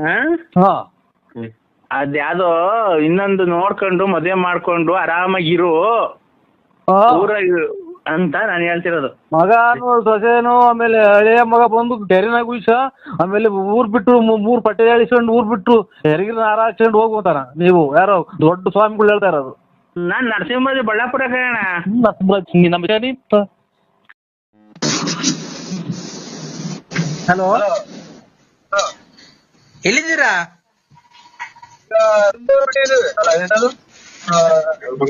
ಹಾ? ಯಾವ್ದೋ ಅದ್ಯಾವ್ದೋ ಇನ್ನೊಂದು ನೋಡ್ಕೊಂಡು ಮದುವೆ ಮಾಡ್ಕೊಂಡು ಆರಾಮಾಗಿರು. ಊರ ಅಂತ ನಾನು ಹೇಳ್ತಿರೋದು. ಮಗ ಸೊಸೆನು ಆಮೇಲೆ ಹಳೆಯ ಮಗ ಬಂದು ಕೆರೆನಾಗ ಉಯ್ಸ ಆಮೇಲೆ ಊರ್ ಬಿಟ್ಟು ಮೂರ್ ಪಟ್ಟೆ ಹೇಳಿಸ್ಕೊಂಡು ಊರ್ ಬಿಟ್ಟು ಹೆರಿಗೆ ಹಾರ ಹಾಕ್ಸ್ಕೊಂಡು ಹೋಗ್ಬೋತಾನ ನೀವು? ಯಾರೋ ದೊಡ್ಡ ಸ್ವಾಮಿಗಳು ಹೇಳ್ತಾ ಇರೋದು. ನಾನ್ ನರಸಿಂಹಿ ಬಳ್ಳಾಪುರ ಹಲೋ ಎಲ್ಲಿದ್ದೀರಾ?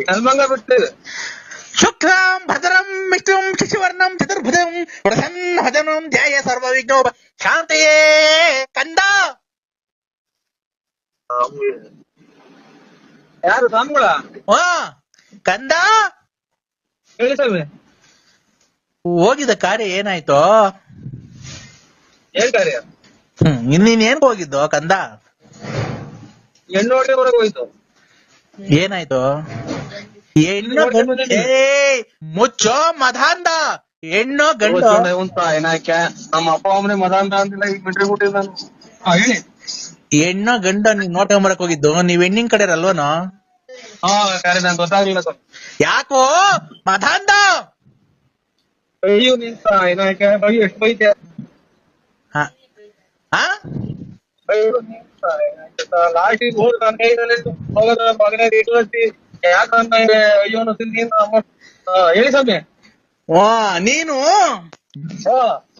ಶುಕ್ಲಂ ಬಿಟ್ಟಿದೆ ಶುಕ್ಲಾಂ ಭದ್ರಂ ವಿಷ್ಣುಂ ಶಶಿವರ್ಣಂ ಚತುರ್ಭುಜಂ ಪ್ರಸನ್ನ ಭಜನಂ ಧ್ಯಾಯ ಸರ್ವವಿಘ್ನೋಪ. ಶಾಂತಯೇ ಕಂದ! ಯಾರು ಸ್ವಾಮಿಗಳ? ಹಾ ಕಂದ! ಹೇಳಿ ಸ್ವಾಮಿ. ಹೋಗಿದ ಕಾರ್ಯ ಏನಾಯ್ತು? ಏನ್ ಕಾರ್ಯ. ಹ್ಮ್ ಇನ್ನೇನ್ ಏನ್ ಹೋಗಿದ್ದು ಕಂದ? ಹೆಣ್ಣು ಹೋಯ್ತು. ಏನಾಯ್ತು? ಹೆಣ್ಣು ಗಂಡು ಮುಚ್ಚೋ ಮಧಾಂದ ಹೆಣ್ಣು ಗಂಡು ನಮ್ಮ ಅಪ್ಪ ಅಮ್ಮನೆ ಮದ ಅಂತ ಅಂತಿಲ್ಲ ಈಗ ಬಿಟ್ರಿ ಹಾ ಹೇಳಿ. ಹೆಣ್ಣು ಗಂಡ ನೀವ್ ನೋಡ್ಕೊಂಬರಕ್ ಹೋಗಿದ್ದು. ನೀವ್ ಹೆಣ್ಣಿನ ಕಡೆ ಅಲ್ವನು ಹಾ ನಂಗೆ ಗೊತ್ತಾಗ್ಲಿಲ್ಲ ಯಾಕೋ? ಮಧಾಂದ ಅಯ್ಯೋ ನಿಂತ ಏನಾಯ್ಕೆ ಎಷ್ಟು ಬೈತೆ? ಹ? ಹೋದ್ ನನ್ನ ಕೈನಲ್ಲಿ ಹೋಗೋದ ಮಗನೇ ಹೇಳಿ ಸ್ವಾಮಿ. ನೀನು?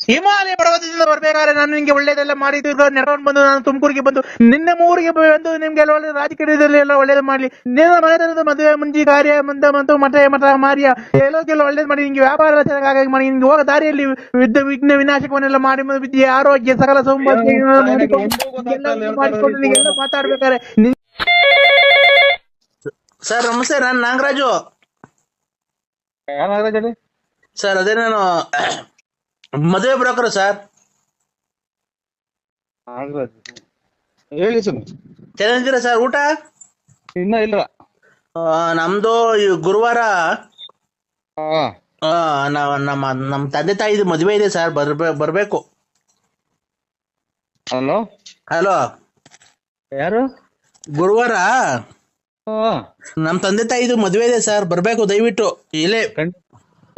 ಹಿಮಾಲಯ ಪರ್ವತದಿಂದ ಬರ್ಬೇಕಾದ್ರೆ ನಾನು ನಿಮ್ಗೆ ಒಳ್ಳೇದೆಲ್ಲ ಮಾಡಿದ್ದು ನೆರವನ್ನು ಬಂದು ನಾನು ತುಮಕೂರಿಗೆ ಬಂದು ನಿನ್ನೆ ಮೂರಿಗೆ ಬಂದು ನಿಮ್ಗೆ ಎಲ್ಲ ಒಳ್ಳೆ ರಾಜಕೀಯದಲ್ಲಿ ಎಲ್ಲ ಒಳ್ಳೇದು ಮಾಡ್ಲಿ. ನಿನ್ನ ಮನೆತನದ ಮದುವೆ ಮುಂಜಿ ಕಾರ್ಯ ಮಂದ ಮತ್ತು ಮಠ ಮಠ ಮಾರಿಯ. ಎಲ್ಲೋಕೆಲ್ಲ ಒಳ್ಳೇದು ಮಾಡಿ. ನಿಮ್ಗೆ ವ್ಯಾಪಾರ ಚೆನ್ನಾಗಿ ಮಾಡಿ. ನಿಮ್ಗೆ ಹೋಗ ದಾರಿಯಲ್ಲಿ ವಿದ್ಯ ವಿಘ್ನ ವಿನಾಶಕವನ್ನೆಲ್ಲ ಮಾಡಿ ವಿದ್ಯೆ ಆರೋಗ್ಯ ಸಕಲ ನೀವೆಲ್ಲ ಮಾತಾಡ್ಬೇಕಾದ್ರೆ ಸರ್ ನಮಸ್ತೆ. ನಾನು ನಾಗರಾಜು. ಸರ್ ಅದೇ ನಾನು ಮದುವೆ ಬ್ರೋಕರ್ ಸರ್. ಹೇಳಿ ಸ್ವಾಮಿ ಚೆನ್ನಾಗಿದ್ದೀರಾ ಸರ್ ಊಟ? ಇನ್ನ ಇಲ್ಲ. ಆ, ನಮ್ದು ಈ ಗುರುವಾರ ಹಾ. ಆ, ನಾವ್- ನಮ್ಮ ನಮ್ಮ ತಂದೆ ತಾಯಿದು ಮದುವೆ ಇದೆ ಸರ್ ಬರ್ಬೇ ಬರ್ಬೇಕು. ಹಲೋ? ಹಲೋ? ಯಾರು? ಗುರುವಾರ ಹಾ. ನಮ್ಮ ತಂದೆ ತಾಯಿದು ಮದುವೆ ಇದೆ ಸರ್ ಬರ್ಬೇಕು ದಯವಿಟ್ಟು ಇಲ್ಲೇ. ಖಂಡ್-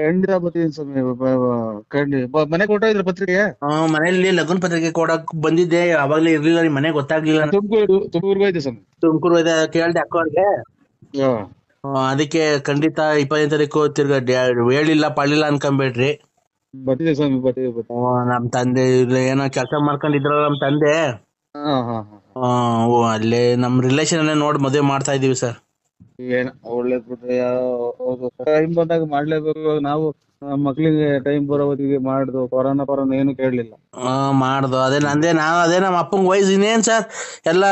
ಖಂಡಿತ ಬರ್ತೀನಿ ಸ್ವಾಮಿ ಮನೆ ಬ- ಖಂಡಿ ಬ- ಮನೆಗೆ ಕೊಟ್ಟೋಗಿದ್ರ ಪತ್ರಿಕೆ? ಆ, ಮನೆಯಲ್ಲಿ ಲಗ್ನ ಪತ್ರಿಕೆ ಕೊಡಕ್ ಬಂದಿದ್ದೆ ಅವಾಗ್ಲೇ ಇರ್ಲಿಲ್ಲ ನಿಮ್ ಮನೆ ಗೊತ್ತಾಗ್ಲಿಲ್ಲ ತುಮಕೂರು ತುಮಕೂರ್ಗೆ ಹೋಯ್ತು ಸ್ವಾಮಿ? ತುಮಕೂರು ಕೇಳ್ದೆ ಅಕ್ಕವ್ರಿಗೆ ಹಾ. ಆ, ಅದಕ್ಕೆ ಖಂಡಿತ ಇಪ್ಪತ್ತೈದು ತಾರೀಕು ತಿರ್ಗ ಹೇಳಿಲ್ಲ ಪಳ್ಳಿಲ್ಲ ಅನ್ಕೊಂಬೇಡ್ರಿ ಬರ್ತಿದೆ ಸ್ವಾಮಿ ಬರ್ತಿದೆ ಬರ್ತಿದೆ ಆ, ನಮ್ ತಂದೆ ಇಲ್ಲಿ ಏನೋ ಕೆಲಸ ಮಾಡ್ಕೊಂಡಿದ್ರಲ್ಲ ನಮ್ ತಂದೆ. ಹಾ ಹಾ ಹಾ. ಆ, ಓ ಅಲ್ಲೇ ನಮ್ ರಿಲೇಷನ್ ಅಲ್ಲೇ ನೋಡಿ ಮದುವೆ ಮಾಡ್ತಾ ಇದೀವಿ ಸರ್. ಏನ ಒಳ್ಳೇದ್ ಬಿಟ್ರೆ ಟೈಮ್ ಬಂದಾಗ ಮಾಡ್ಲೇಬೇಕು. ನಾವು ಮಕ್ಳಿಗೆ ಟೈಮ್ ಬರೋ ಹೊತ್ತಿಗೆ ಮಾಡ್ದು ಕೊರೋನಾ ಪರೋನ ಏನು ಕೇಳಲಿಲ್ಲ. ಆ, ಮಾಡ್ದು. ಅದೇ ನಂದೇ ನಾವು ಅದೇ ನಮ್ಮ ಅಪ್ಪಂಗೆ ವಯಸ್ಸು ಇನ್ನೇನ್ ಸರ್? ಎಲ್ಲ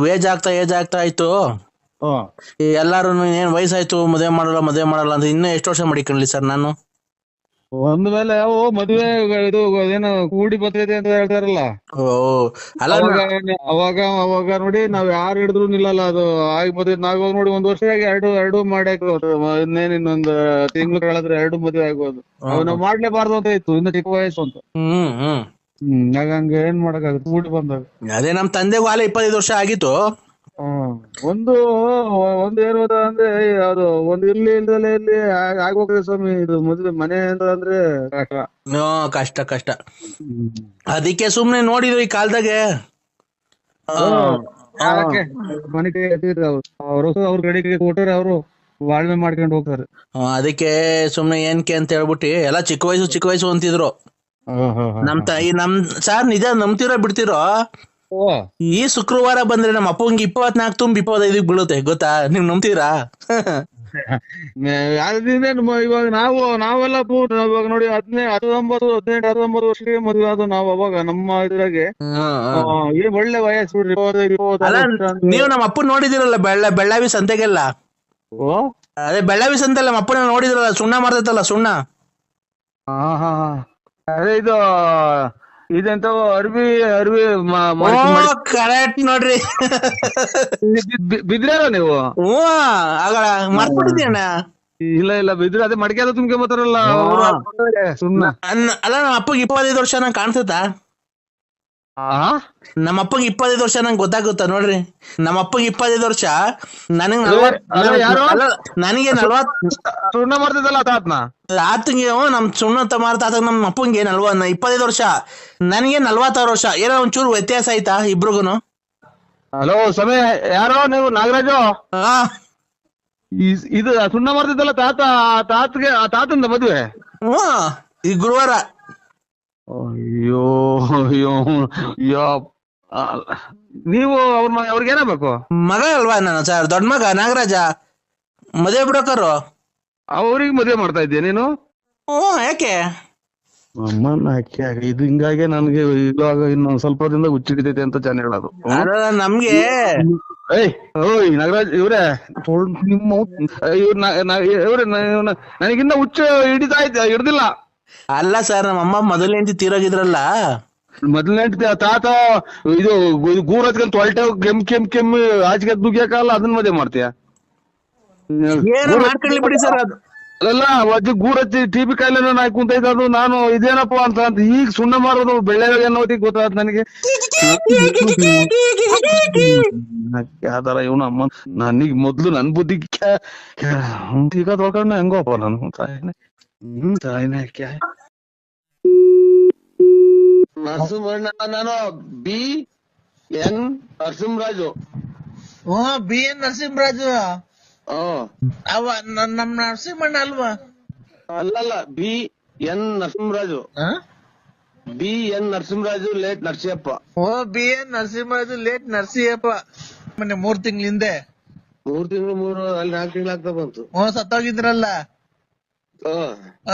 ವೇಜ್ ಆಗ್ತಾ ಏಜ್ ಆಗ್ತಾ ಇತ್ತು ಹ್ಮ್ ಈ ಎಲ್ಲಾರು ಏನ್ ವಯಸ್ಸಾಯ್ತು ಮದುವೆ ಮಾಡಲ್ಲ ಮದುವೆ ಮಾಡಲ್ಲ ಅಂತ ಇನ್ನೂ ಎಷ್ಟು ವರ್ಷ ಮಾಡಿಕೊಳ್ಳಿ ಸರ್ ನಾನು? ಒಂದ್ ಮೇಲೆ ಓ ಮದುವೆ ಇದು ಏನೋ ಕೂಡಿ ಬರ್ತೈತೆ ಅಂತ ಹೇಳ್ತಾರಲ್ಲ. ಅವಾಗ ಅವಾಗ ನೋಡಿ ನಾವ್ ಯಾರು ಹಿಡಿದ್ರು ನಿಲ್ಲಲ್ಲ ಅದು ಆಗಿ ಮದ್ವೆ ನಾವ್ ನೋಡಿ ಒಂದ್ ವರ್ಷ ಆಗಿ ಎರಡು ಎರಡು ಮಾಡಿ ಇನ್ನೇನ್ ಇನ್ನೊಂದ್ ತಿಂಗ್ಳು ಕಳೆದ್ರೆ ಎರಡು ಮದ್ವೆ ಆಗ್ಬೋದು ಅವ್ ನಾವ್ ಮಾಡ್ಲೇಬಾರ್ದು ಅಂತ ಇತ್ತು ಇನ್ನು ಚಿಕ್ಕ ವಯಸ್ಸು ಅಂತ. ಹ್ಮ್ ಹ್ಮ್. ಹಂಗ ಏನ್ ಮಾಡಕ್ಕಾಗತ್ತೆ ಕೂಡಿ ಬಂದಾಗ. ಅದೇ ನಮ್ ತಂದೆ ಅಲ್ಲೇ ಇಪ್ಪತ್ತೈದು ವರ್ಷ ಆಗಿತ್ತು. ಒಂದು ಒಂದು ಏನು ಗೊತ್ತಾ ಅಂದ್ರೆ ಅದು ಒಂದು ಇರ್ಲಿ ಇಲ್ದಲೆ ಇರ್ಲಿ ಆಗೋಗ್ತದೆ ಸ್ವಾಮಿ. ಇದು ಮದ್ವೆ ಮನೆ ಅಂತ ಅಂದ್ರೆ ಕಷ್ಟ. ಕಷ್ಟ ಕಷ್ಟ. ಅದಕ್ಕೆ ಸುಮ್ನೆ ನೋಡಿದ್ರು ಈ ಕಾಲದಾಗೆ? ಮನೆ ಕೈ ಎತ್ತಿದ್ರೆ ಅವ್ರು. ಅವರು ಅವ್ರ ಕಡೆಗೆ ಕೊಟ್ಟರೆ ಅವರು ಬಾಳ್ವೆ ಮಾಡ್ಕೊಂಡು ಹೋಗ್ತಾರೆ. ಅದಕ್ಕೆ ಸುಮ್ನೆ ಏನ್ಕೆ ಅಂತ ಹೇಳ್ಬಿಟ್ಟು ಎಲ್ಲ ಚಿಕ್ಕ ವಯಸ್ಸು ಚಿಕ್ಕ ವಯಸ್ಸು ಅಂತಿದ್ರು. ನಮ್ ತಾಯಿ ನಮ್ ಸಾರ್ ನಿಜ ನಂಬ್ತಿರೋ ಬಿಡ್ತಿರೋ? ಈ ಶುಕ್ರವಾರ ಬಂದ್ರೆ ನಮ್ಮ ಅಪ್ಪಂಗೆ ಇಪ್ಪತ್ನಾಲ್ಕು ತುಂಬ ಇಪ್ಪತ್ತೈದಕ್ಕೆ ಬೀಳುತ್ತೆ ಗೊತ್ತಾ? ನೀವ್ ನಂಬ್ತೀರಾ? ಇವಾಗ ನಾವು ನಾವೆಲ್ಲ ಇವಾಗ ನೋಡಿ ಹದಿನೈದು ಹತ್ತೊಂಬತ್ತು ಹದಿನೆಂಟು ಹತ್ತೊಂಬತ್ತು ವರ್ಷಕ್ಕೆ ಮದುವೆ ಆದ ನಾವು ಅವಾಗ ನಮ್ಮ ಇದ್ರಾಗೆ. ಏನ್ ಒಳ್ಳೆ ವಯಸ್ಸು ಬಿಡ್ರಿ ನೀವು ನಮ್ಮ ಅಪ್ಪ ನೋಡಿದಿರಲ್ಲ ಬೆಳ್ಳ ಬೆಳ್ಳಾವಿ ಸಂತೆಗೆಲ್ಲ? ಓ? ಅದೇ ಬೆಳ್ಳಾವಿ ಸಂತೆಲ್ಲ ನಮ್ಮ ಅಪ್ಪನ ನೋಡಿದ್ರಲ್ಲ ಸುಣ್ಣ ಮಾಡ್ತೈತಲ್ಲ ಸುಣ್ಣ. ಅದೇ ಇದು ಇದೆಂತ ಅರ್ವಿ ಅರ್ವಿ ಕರೆಕ್ಟ್ ನೋಡ್ರಿ. ಬಿ- ನೀವು? ಮರ್ತ್ಬಿಟ್ಟಿದ್ದೀಣ್ಣ ಇಲ್ಲ ಇಲ್ಲ ಬಿದ್ರೆ ಅದೇ ಮಡಿಕೆ ಅದ ತುಂಬ್ಕೊಂಬತ್ತಾರಲ್ಲ ಹಾ. ಸುಮ್ಮನೆ ಅಲ್ಲ ನಮ್ಮ ಅಪ್ಪಗೆ ಇಪ್ಪತ್ತೈದು ವರ್ಷ ನಂಗೆ ಕಾಣ್ತೈತಾ ನಮ್ಮ ಅಪ್ಪಂಗೆ ಇಪ್ಪತ್ತೈದು ವರ್ಷ ನಂಗೆ ಗೊತ್ತಾಗುತ್ತ ನೋಡ್ರಿ. ನಮ್ಮ ಅಪ್ಪಗೆ ಇಪ್ಪತ್ತೈದು ವರ್ಷ ನನಗೆ ನನಗೆ ನಲ್ವತ್ ಸುಣ್ಣ ಮಾಡ್ತಿದ್ದಲ್ಲ ತಾತ್ನ? ಆತಂಗೆ ನಮ್ ಸುಣ್ಣ ತಮಾರ ತಾತ ನಮ್ಮ ಅಪ್ಪಂಗೆ ನಲ್ವ ಇಪ್ಪತ್ತೈದು ವರ್ಷ. ನನಗೆ ನಲ್ವತ್ತಾರು ವರ್ಷ. ಏನೋ ಒಂಚೂರು ವ್ಯತ್ಯಾಸ ಆಯ್ತಾ ಇಬ್ರಿಗೂನು? ಹಲೋ ಸಮಯ ಯಾರೋ ನೀವು ನಾಗರಾಜು? ಇದು ಸುಣ್ಣ ಮಾಡ್ತಿದ್ದಲ್ಲ ತಾತ ತಾತಗೆ ತಾತಂದ ಮದುವೆ? ಹ್ಮ್ ಈ ಗುರುವಾರ. ಅಯ್ಯೋ ಅಯ್ಯೋ ಯಾ ನೀವು ಅವ್ರ ಅವ್ರಿಗೆ ಏನಾಗಬೇಕು ಮಗ ಅಲ್ವಾ ನಾನು ಸರ್? ದೊಡ್ಡ ಮಗ ನಾಗರಾಜ. ಮದುವೆ ಬಿಡೋಕರು. ಅವ್ರಿಗೆ ಮದುವೆ ಮಾಡ್ತಾ ಇದ್ದೀಯ ನೀನು? ಓ ಯಾಕೆ? ಅಮ್ಮನ ಅಕ್ಕಿ ಆಗ ಇದು ಹಿಂಗಾಗಿ ನನಗೆ ಇವಾಗ ಇನ್ನೊಂದ್ ಸ್ವಲ್ಪ ದಿನದಾಗ ಹುಚ್ಚಿಡಿತೈತೆ ಅಂತ ಜನ ಹೇಳೋದು. ಹ್ಮ್? ನಮ್ಗೆ ಏಯ್ ಓಯ್ ನಾಗರಾಜ್ ಇವ್ರೆ ನಿಮ್ಮ ಇವ್ರ ನನಗಿನ್ನ ಹುಚ್ಚು ಹಿಡಿತಾ ಇದ್ದ ಹಿಡ್ದಿಲ್ಲ. ಅಲ್ಲ ಸರ್ ನಮ್ಮ ಅಮ್ಮ ಮೊದಲ ಹೆಂಡತಿ ತೀರೋಗಿದ್ರಲ್ಲ. ಮೊದಲನೇ ತಾತ ಇದು ಗು- ಗೂರ್ ಹಚ್ಕೊಂಡ್ ತೊಳ್ಟೆ ಕೆಮ್ ಕೆಮ್ ಕೆಮ್ ಆಚೆಗೆ ದುಗಿಯಕಲ್ಲ ಅದನ್ನ ಮದುವೆ ಮಾಡ್ತೀಯ? ಏನೋ ಮಾಡ್ಕೊಳ್ಳಿ ಬಿಡಿ ಸರ್ ಅದು. ಅಲ್ಲ ಅಜ್ಜಿ ಗೂರ್ ಹಚ್ಚಿ ಟಿ ಬಿ ಕಾಯಿಲೆ ನಾಯಕ್ ಕುಂತೈತೆ ಅದು ನಾನು ಇದೇನಪ್ಪ ಅಂತ ಅಂತ ಈಗ ಸುಣ್ಣ ಮಾಡೋದು ಬೆಳ್ಳೆ ಅನ್ನೋದಿಕ್ ಗೊತ್ತಾದ್ ನನಗೆ. ಯಾವ್ದಾರ ಇವನು ಅಮ್ಮ ನನಗ್ ಮೊದ್ಲು ನನ್ ಬುದ್ಧಿ ಈಗ ತೊಳ್ಕೊಂಡ ಹೆಂಗೋಪ್ಪ ನಾನು ತಾಯಿನೇ. ಕ್ಯಾ ನರಸಿಂಹಣ್ಣ ನಾನು ಬಿ ಎನ್ ನರಸಿಂಹರಾಜು. ಹ್ಮ್ ಬಿ ಎನ್ ನರಸಿಂಹರಾಜು? ಅವ ನಮ್ ನರಸಿಂಹಣ್ಣ ಅಲ್ವಾ? ಅಲ್ಲಲ್ಲ ಬಿ ಎನ್ ನರಸಿಂಹರಾಜು. ಆ? B N Narasimharaju late Narasiyappa. ಓ B N Narasimharaju late Narasiyappa. ಮೊನ್ನೆ ಮೂರ್ ತಿಂಗ್ಳ ಹಿಂದೆ. ಮೂರ್ ತಿಂಗಳು ಮೂರು ಅಲ್ಲಿ ನಾಲ್ಕು ತಿಂಗಳು ಆಗ್ತಾ ಬಂತು. ಹ್ಮ್ ಸತ್ತೋಗಿದ್ರಲ್ಲ?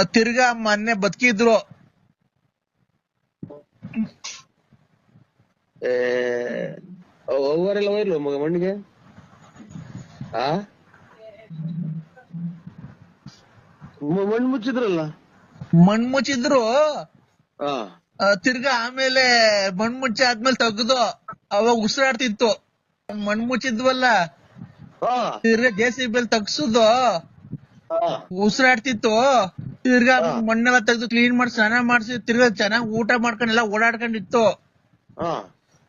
ತಿರ್ಗಾ ಮೊನ್ನೆ ಬದುಕಿದ್ರು. ಹೋಗೋರೆಲ್ಲ ಹೋಯ್ಲು ಮಗ ಮಣ್ಣಿಗೆ? ಆ? ಮಣ್ಣು ಮುಚ್ಚಿದ್ರಲ್ಲ? ಮಣ್ಣು ಮುಚ್ಚಿದ್ರು. ತಿರ್ಗಾ ಆಮೇಲೆ ಮಣ್ಣು ಮುಚ್ಚಿ ಆದ್ಮೇಲೆ ತೆಗ್ದು ಅವಾಗ ಉಸಿರಾಡ್ತಿತ್ತು. ಮಣ್ಣು ಮುಚ್ಚಿದ್ವಲ್ಲ. ಆ. ತಿರ್ಗಾ ಜೆ ಸಿ ಬಿ ತಗ್ಸುದು. ಉಸಿರಾಡ್ತಿತ್ತು. ತಿರ್ಗಾ ಮಣ್ಣೆಲ್ಲ ತೆಗ್ದು ಕ್ಲೀನ್ ಮಾಡಿ ಸ್ನಾನ ಮಾಡ್ಸಿ ತಿರ್ಗಾ ಚೆನ್ನಾಗಿ ಊಟ ಮಾಡ್ಕೊಂಡೆಲ್ಲ ಓಡಾಡ್ಕೊಂಡಿತ್ತು. ಆ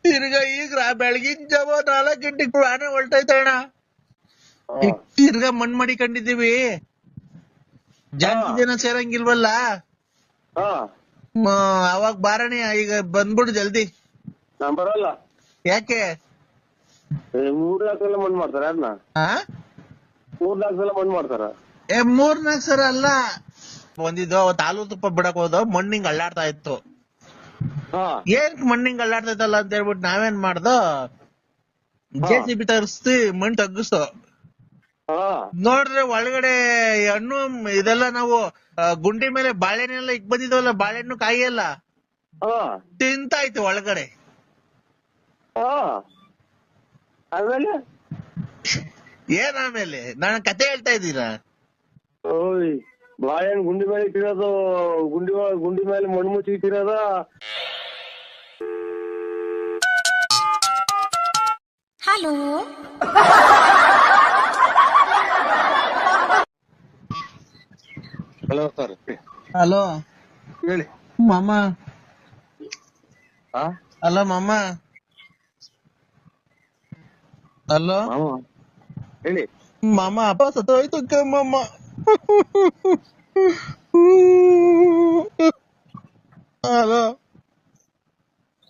ತಿರ್ಗಾ ಈಗ ಬೆಳಗಿನ ಜಾವ ನಾಲ್ಕ್ ಗಂಟೆಗೆ ಪ್ರಾಣ ಹೊಲ್ಟೈತಣ್ಣ ಈಗ ತಿರ್ಗಾ ಮಣ್ ಮಾಡಿಕೊಂಡಿದೀವಿ ಜಾಸ್ತಿ ಜನ ಸೇರಂಗಿಲ್ವಲ್ಲ? ಅವಾಗ ಬಾರಣಿ ಈಗ ಬಂದ್ಬಿಡು ಜಲ್ದಿ. ನಾನ್ ಬರಲ್ಲ. ಯಾಕೆ? ಮೂರ್ ನಾಲ್ಕು ಮಣ್ಣು ಮಾಡ್ತಾರ ಮೂರ್ ನಾಲ್ಕು ಮಣ್ಣು ಮಾಡ್ತಾರ. ಏ ಮೂರ್ ನಾಲ್ಕು ಸರ ಅಲ್ಲ. ಬಂದಿದ್ದು ಅವತ್ತು ಹಾಲು ತುಪ್ಪ ಬಿಡಕ್ ಹೋದ ಮಣ್ಣಿಂಗ್ ಅಲ್ಲಾಡ್ತಾ ಇತ್ತು. ಹಾ. ಏನ್ ಮಣ್ಣಿಂಗ್ ಅಳ್ಳಾಡ್ತೈತಲ್ಲ ಅಂತ ಹೇಳ್ಬಿಟ್ಟು ನಾವೇನ್ ಮಾಡ್ದೋ? ಜೆ ಸಿ ಬಿ ತರಿಸ್ತಿ ಮಣ್ಣು ತಗ್ಗಿಸೋ ಹಾ. ನೋಡ್ರೆ ಒಳಗಡೆ ಹಣ್ಣು ಇದೆಲ್ಲ ನಾವು ಆ, ಗುಂಡಿ ಮೇಲೆ ಬಾಳೆಹಣ್ಣೆಲ್ಲ ಇಕ್ ಬಂದಿದ್ವಲ್ಲ ಬಾಳೆಹಣ್ಣು ಕಾಯಿ ಎಲ್ಲ ಹಾ. ತಿಂತಾಯ್ತು ಒಳಗಡೆ. ಹಾ. ಆಮೇಲೆ? ಏನ್ ಆಮೇಲೆ? ನಾನು ಕತೆ ಹೇಳ್ತಾ ಇದ್ದೀರಾ ಓಯ್ ಬಾಳೆಹಣ್ಣು ಗುಂಡಿ ಮೇಲೆ ಇಟ್ಟಿರೋದು ಗುಂಡಿ ಒಳಗ್- ಗುಂಡಿ ಮೇಲೆ ಮಣ್ಣು ಮುಚ್ಚಿ ಇಟ್ಟಿರೋದ ಹಲೋ ಹಲೋ ಸರ್ ಹಲೋ ಹೇಳಿ. ಮಾಮ ಹಾ ಹಲೋ ಮಾಮ ಹಲೋ ಮಾಮ. ಹೇಳಿ. ಮಾಮ ಅಪ್ಪ ಸತ್ತೋಯ್ತು ಕಮ್ಮಮ್ಮ ಹಲೋ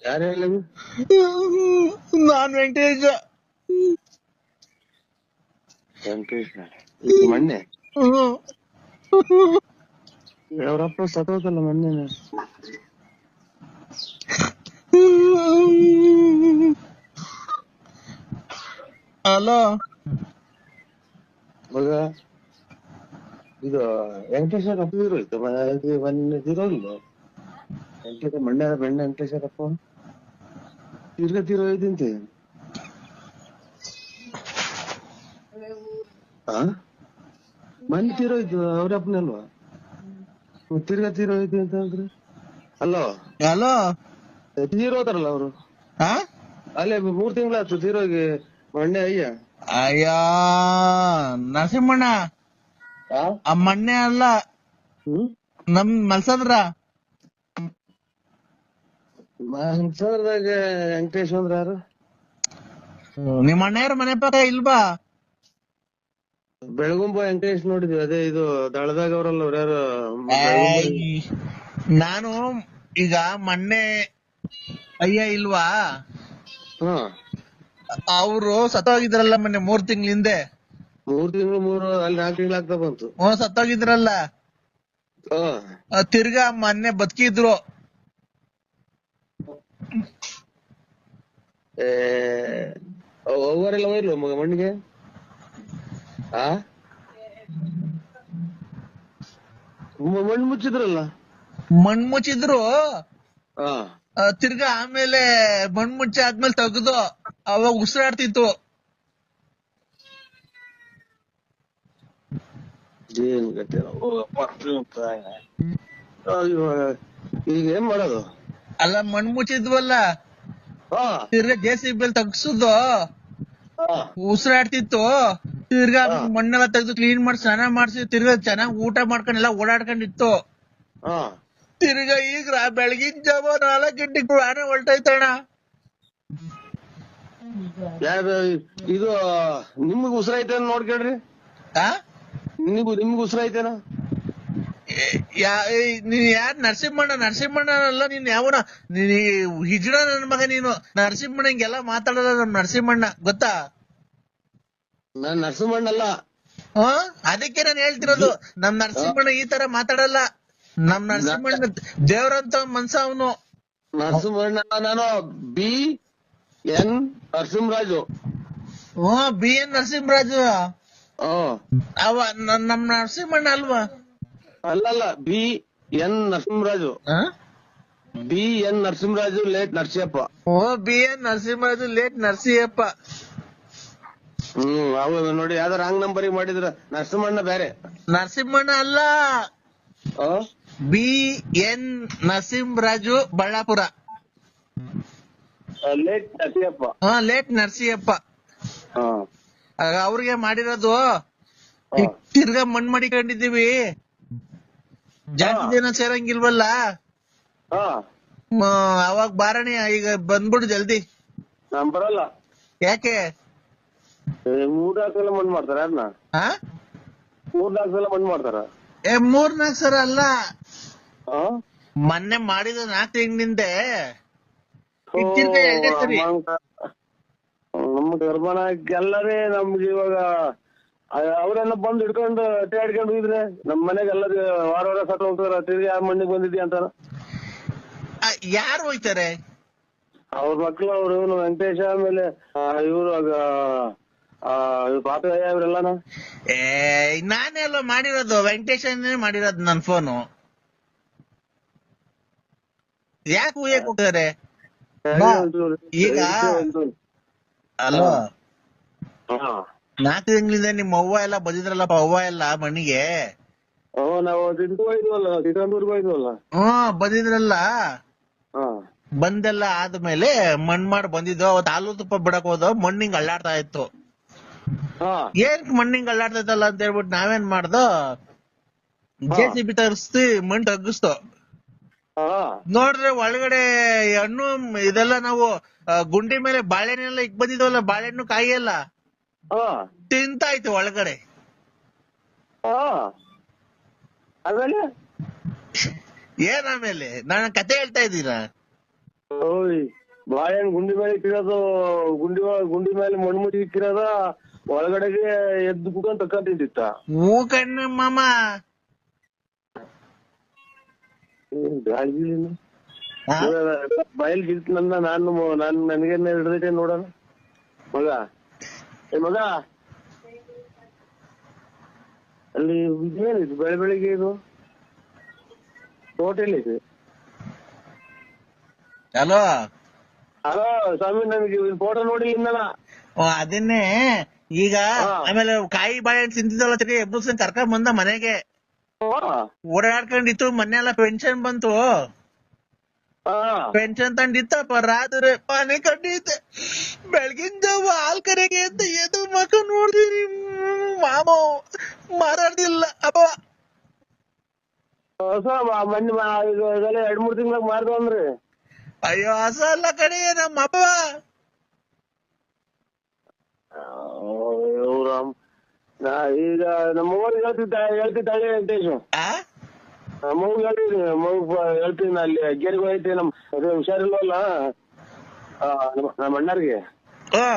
ಯಾರು ಹೇಳಿದ್ರು ನಾನ್ ವೆಂಕಟೇಶ. ವೆಂಕಟೇಶ್ ಮೊನ್ನೆ? ಹ್ಮ್. ಅವರಪ್ಪ ಸತ್ತೋದಲ್ಲ ಮೊನ್ನೆ ಹಲೋ ಮಗ? ಇದು ವೆಂಕಟೇಶ್ವರಪ್ಪ ಅಪ್ಪ ಇರೋಯ್ತು ಜೀರೋ ತಿರೋಲ್ಲ ವೆಂಕಟೇಶ ಮಣ್ಣ ಮಣ್ಣ ವೆಂಕಟೇಶ್ವರಪ್ಪ ತಿರ್ಗ ತಿರೋಯ್ತಂತೆ ಆ? ಮೊನ್ನೆ ತಿರೋ ಅವ್ರಪ್ಪನಲ್ವಾ ತಿರ್ಗ ತಿರ್ಗಾ ತೀರೋಯ್ತು ಅಂತ ಅಂದ್ರೆ? ಅಲ್ಲೋ ಹಲೋ ತೀರೋತಾರಲ್ಲ ಅವರು? ಹಾ ಅಲ್ಲೇ ಮೂರ್ ತಿಂಗಳಾಯ್ತು ತೀರೋಗಿ ಮಣ್ಣೆ ಅಯ್ಯ? ಅಯ್ಯ ನರಸಿಂಹಣ್ಣ. ಆ? ಮಣ್ಣೆ ಅಲ್ಲ. ನಮ್ ಮಲ್ಸಂದ್ರ. ಮಲ್ಸಂದ್ರದಾಗ ವೆಂಕಟೇಶ್ ಅಂದ್ರ ಯಾರು? ನಿಮ್ಮ ಅಣ್ಣಯ್ಯರ ಮನೆ ಪಕ್ಕ ಇಲ್ವಾ ಬೆಳಗುಂಬ ವೆಂಕಟೇಶ್ ನೋಡಿದ್ವಿ ಅದೇ ಇದು ದಳದಾಗ ಅವ್ರಲ್ಲ ಅವ್ರ ಯಾರು? ನಾನು ಈಗ ಮೊನ್ನೆ ಅಯ್ಯ ಇಲ್ವಾ? ಅವರು ಸತ್ತೋಗಿದ್ರಲ್ಲ ಮೊನ್ನೆ ಮೂರ್ ತಿಂಗಳ ಹಿಂದೆ. ಮೂರ್ ತಿಂಗಳು ಮೂರು ಅಲ್ಲಿ ನಾಲ್ಕು ತಿಂಗಳು ಆಗ್ತಾ ಬಂತು. ಹ್ಮ್ ಸತ್ತೋಗಿದ್ರಲ್ಲ? ಹಾ. ಆ, ತಿರ್ಗಾ ಮೊನ್ನೆ ಬದುಕಿದ್ರು. ಓವರ್ ಎಲ್ಲ ಹೋಯ್ಲು ಮಗ ಮಣ್ಣಿಗೆ? ಆ? ಮ- ಮಣ್ಣು ಮುಚ್ಚಿದ್ರಲ್ಲ? ಮಣ್ ಮುಚ್ಚಿದ್ರು. ಹಾ. ಆ, ತಿರ್ಗಾ ಆಮೇಲೆ ಮಣ್ ಮುಚ್ಚಿ ಆದ್ಮೇಲೆ ತೆಗ್ದು ಅವಾಗ ಉಸಿರಾಡ್ತಿತ್ತು. ಏನ್ ಗತಿ ಅಯ್ಯೋ ಈಗ ಏನ್ ಮಾಡೋದು? ಅಲ್ಲ ಮಣ್ ಮುಚ್ಚಿದ್ವಲ್ಲ ಹಾ. ತಿರ್ಗಾ ಜೆ ಸಿ ಬಿ ತಗ್ಸುದು ಉಸಿರಾಡ್ತಿತ್ತು. ತಿರ್ಗಾ ಮಣ್ಣೆಲ್ಲ ತೆಗ್ದು ಕ್ಲೀನ್ ಮಾಡಿ ಸ್ನಾನ ಮಾಡ್ಸಿ ತಿರ್ಗಾ ಚೆನ್ನಾಗ್ ಊಟ ಮಾಡ್ಕೊಂಡೆಲ್ಲ ಓಡಾಡ್ಕೊಂಡಿತ್ತು. ಹಾ. ತಿರ್ಗಾ ಈಗ ರಾ- ಬೆಳಗಿನ ಜಾವ ನಾಲ್ಕ್ ಗಂಟೆ ಪ್ರಾಣ ಹೊಲ್ಟೈತಣ್ಣ ಯಾರು ಇದು ನಿಮ್ಗ್ ಉಸಿರೈತೆ ನೋಡ್ಕೊಳ್ರಿ ಆ? ನಿಮ್ಗೂ ಉಸಿರೈತೇನ ಯಾ- ಏ, ನೀನ್ ಯಾರ್ ನರಸಿಂಹಣ್ಣ? ನರಸಿಂಹಣ್ಣ ಅಲ್ಲ ನೀನ್ ಯಾವನ ನೀನ್ ಹಿಜಡ ನನ್ ಮಗ ನೀನು. ನರಸಿಂಹಣ್ಣ ಹಿಂಗೆಲ್ಲ ಮಾತಾಡಲ್ಲ ನಮ್ ನರಸಿಂಹಣ್ಣ. ಗೊತ್ತಾ? ನಾನ್ ನರಸಿಂಹಣ್ಣಲ್ಲ. ಹ? ಅದಕ್ಕೆ ನಾನು ಹೇಳ್ತಿರೋದು. ನಮ್ ನರಸಿಂಹಣ್ಣ ಈ ತರ ಮಾತಾಡಲ್ಲ. ನಮ್ ನರಸಿಂಹಣ್ಣ ದೇವ್ರಂತ ಮನ್ಸ ಅವನು. ನರಸಿಂಹಣ್ಣ ನಾನು ಬಿ ಎನ್ ನರಸಿಂಹರಾಜು. ಹ್ಮ್ ಬಿ ಎನ್ ನರಸಿಂಹರಾಜು. ಅವ ನಮ್ಮ ನಮ್ ನರಸಿಂಹಣ್ಣ ಅಲ್ವಾ? ಅಲ್ಲಲ್ಲ B N Narasimharaju? B N Narasimharaju late Narasiyappa. ಓ B N Narasimharaju late Narasiyappa. ಹ್ಮ್ ಹೌದು ನೋಡಿ ಯಾವ್ದು ರಾಂಗ್ ನಂಬರ್ ಮಾಡಿದ್ರ. ನರಸಿಂಹಣ್ಣ ಬೇರೆ. ನರಸಿಂಹಣ್ಣ ಅಲ್ಲ. ಆ? B N Narasimharaju Ballapura. Late Narasiyappa. ಹಾ ಲೇಟ್ ನರಸಿಯಪ್ಪ. ಹಾ. ಆಗ ಅವ್ರಿಗೆ ಮಾಡಿರೋದು ತಿರ್ಗ ಈಗ ತಿರ್ಗಾ ಮಣ್ ಮಾಡಿಕೊಂಡಿದೀವಿ ಜಾಸ್ತಿ ದಿನ ಸೇರಂಗಿಲ್ವಲ್ಲ? ಹಾ. ಮ, ಅವಾಗ ಬಾರಣಿ ಈಗ ಬಂದ್ಬಿಡು ಜಲ್ದಿ. ನಾನ್ ಬರಲ್ಲ. ಯಾಕೆ? ಏ, ಮೂರ್ ನಾಲ್ಕು ಸಲ ಮಣ್ಣು ಮಾಡ್ತಾರ ಅದನ್ನ ಹಾ ಮೂರ್ ನಾಲ್ಕು ಸಲ ಮಣ್ಣು ಮಾಡ್ತಾರ? ಏ ಮೂರ್ನಾಲ್ಕು ಸರ ಅಲ್ಲ. ಆ? ಮೊನ್ನೆ ಮಾಡಿದ ನಾಲ್ಕು ತಿಂಗಳಿಂದೆ. ಈಗ ತಿರ್ಗಾ ಎರಡೇ ಸರಿ. ನಮ್ಮ ಗರ್ಭಣ ಎಲ್ಲರೇ ನಮ್ಗೆ ಇವಾಗ ಅವ್ರೆಲ್ಲ ಬಂದು ಹಿಡ್ಕೊಂಡು ಅಡ್ಡಾಡ್ಕೊಂಡು ಹೋಗಿದ್ರೆ ನಮ್ಮ ಮನೆಗೆ ಎಲ್ಲರೂ ವಾರ ವಾರ ಸತ್ತು ಹೋಗ್ತಾರ ತಿರ್ಗಿ ಯಾರ ಮಣ್ಣಿಗೆ ಬಂದಿದ್ದಿ ಅಂತಾರ ಆ, ಯಾರು ಹೋಯ್ತಾರೆ ಅವ್ರ ಮಕ್ಳು ಅವ್ರು ಇವನು ವೆಂಕಟೇಶ ಆಮೇಲೆ ಇವರು ಪಾತ್ರಯ್ಯ ಇವರೆಲ್ಲಾನ ಏ ನಾನೇ ಅಲ್ವಾ ಮಾಡಿರೋದು ವೆಂಕಟೇಶ ಮಾಡಿರೋದು ನನ್ ಫೋನು ಯಾಕೆ ಹೋಗ್ತಾರೆ. ಈಗ ಅಲೋ ಹಾ. ನಾಲ್ಕು ತಿಂಗಳಿಂದ ನಿಮ್ಮ ಅವ್ವ ಎಲ್ಲ ಬಂದಿದ್ರಲ್ಲಪ್ಪ ಅವ್ವ ಎಲ್ಲ ಮಣ್ಣಿಗೆ? ಓ ನಾವು ತಿಂದು ಹೋಯ್ದ್ವಲ್ಲ ಚಿಕ್ಕಂದೂರ್ಗೆ ಹೋಯ್ದ್ವಲ್ಲ ಹ್ಮ್ ಬಂದಿದ್ರಲ್ಲ. ಹಾ. ಬಂದೆಲ್ಲ ಆದ್ಮೇಲೆ ಮಣ್ ಮಾಡಿ ಬಂದಿದ್ದು ಅವತ್ ಹಾಲು ತುಪ್ಪ ಬಿಡಕ್ ಹೋದ ಮಣ್ಣಿಂಗ್ ಅಳ್ಳಾಡ್ತಾ ಇತ್ತು. ಹಾ. ಏನ್ ಮಣ್ಣಿಂಗ್ ಅಳ್ಳಾಡ್ತಾ ಇತ್ತಲ್ಲ ಅಂತ ಹೇಳ್ಬಿಟ್ಟು ನಾವೇನ್ ಮಾಡ್ದೋ? ಜೆ ಸಿ ಬಿ ತರಿಸ್ತಿ ಮಣ್ ತಗ್ಗಿಸ್ತು. ನೋಡ್ರೆ ಒಳಗಡೆ ಹಣ್ಣು ಇದೆಲ್ಲ ನಾವು ಆ, ಗುಂಡಿ ಮೇಲೆ ಬಾಳೆಹಣ್ಣೆಲ್ಲ ಇಕ್ ಬಂದಿದ್ವಲ್ಲ ಬಾಳೆಹಣ್ಣು ಕಾಯಿ ಎಲ್ಲ ತಿಂತಾಯ್ತು ಒಳಗಡೆ. ಆಮೇಲೆ? ಏನ್ ಆಮೇಲೆ? ನಾನು ಕತೆ ಹೇಳ್ತಾ ಇದ್ದೀರಾ? ಓಯ್ ಬಾಳೆಹಣ್ಣು ಗುಂಡಿ ಮೇಲೆ ಇಕ್ಕಿರೋದು ಗುಂಡಿ ಒಳ- ಗುಂಡಿ ಮೇಲೆ ಮಣ್ಣು ಮುಚ್ಚಿ ಇಕ್ಕಿರೋದ ಒಳಗಡೆಗೆ ಎದ್ದು ಕುಕೊಂಡ್ ತಕ್ಕಂತಿದ್ದಿತ್ತ ಹೂ ಕಣ್ಣು ಮಾಮ. ಗಾಳಿ? ಬಯಲ್ ಗಿಲ್ತ್ ನನ್ನ ನಾನು ನಾನ್ ನನಗೆ ಹಿಡ್ದೈತೆ ನೋಡೋಣ. ಮಗ. ಏ ಮಗ. ಅಲ್ಲಿ ಇದೇನಿದು ಬೆಳೆ ಬೆಳಿಗ್ಗೆ ಇದು? ಹೋಟೆಲ್ ಇದೆ. ಹಲೋ? ಹಲೋ ಸ್ವಾಮಿ ನನಗೆ ಫೋಟೋ ನೋಡಿ ಇನ್ನಲ್ಲ. ಅದನ್ನೇ. ಈಗ ಆಮೇಲೆ ಕಾಯಿ ಬಾಳೆಹಣ್ಣು ತಿಂತಿದ್ದಲ್ಲ ತಿರ್ಗಿ ಎಬ್ಬರ್ಸ್ಕೊಂಡ್ ಕರ್ಕೊಂಡ್ ಬಂದ ಮನೆಗೆ. ಓಡಾಡ್ಕೊಂಡಿತ್ತು ಮೊನ್ನೆ ಎಲ್ಲ ಪೆನ್ಷನ್ ಬಂತು. ಪೆನ್ಶನ್ ಪೆನ್ಷನ್ ತಂದಿತ್ತಪ್ಪ ರಾತ್ರಿ ಮನೆ ಕಟ್ಟಿದ್ದೆ. ಬೆಳಗಿನ ಜಾವ ಹಾಲ್ ಕರೆಗೆ ಅಂತ ಎದು ಮಕ್ಕ ನೋಡಿದ್ರಿ. ಮಾಮ ಮಾರಾಡ್ದಿಲ್ಲ ಅಪ್ಪ. ಹೊಸ ಮೊನ್ನೆ ಎರಡ್ ಮೂರ್ ತಿಂಗಳ ಮಾರ್ದ ಅಂದ್ರಿ ಅಯ್ಯೋ ಹಸ ಅಲ್ಲ ಕಡೆ ನಮ್ಮ ಅಪ್ಪ ನಾ ಈಗ ನಮ್ಮ ಊರಿಗೆ ಹೇಳ್ತಿದ್ದ ಹೇಳ್ತಿದ್ದಾಳೆ ವೆಂಕಟೇಶು ಆ? ಹೇಳ್ತೀನಿ ಮಗು ಹೇಳ್ತೀನಿ ಅಲ್ಲಿ ಗೆರಿಗೆ ಹೋಯ್ತಿ ನಮ್ ಅದು ಹುಷಾರಿಲ್ವಲ್ಲ? ಆ, ನಮ್ಮ- ನಮ್ಮ ಅಣ್ಣರಿಗೆ. ಆ.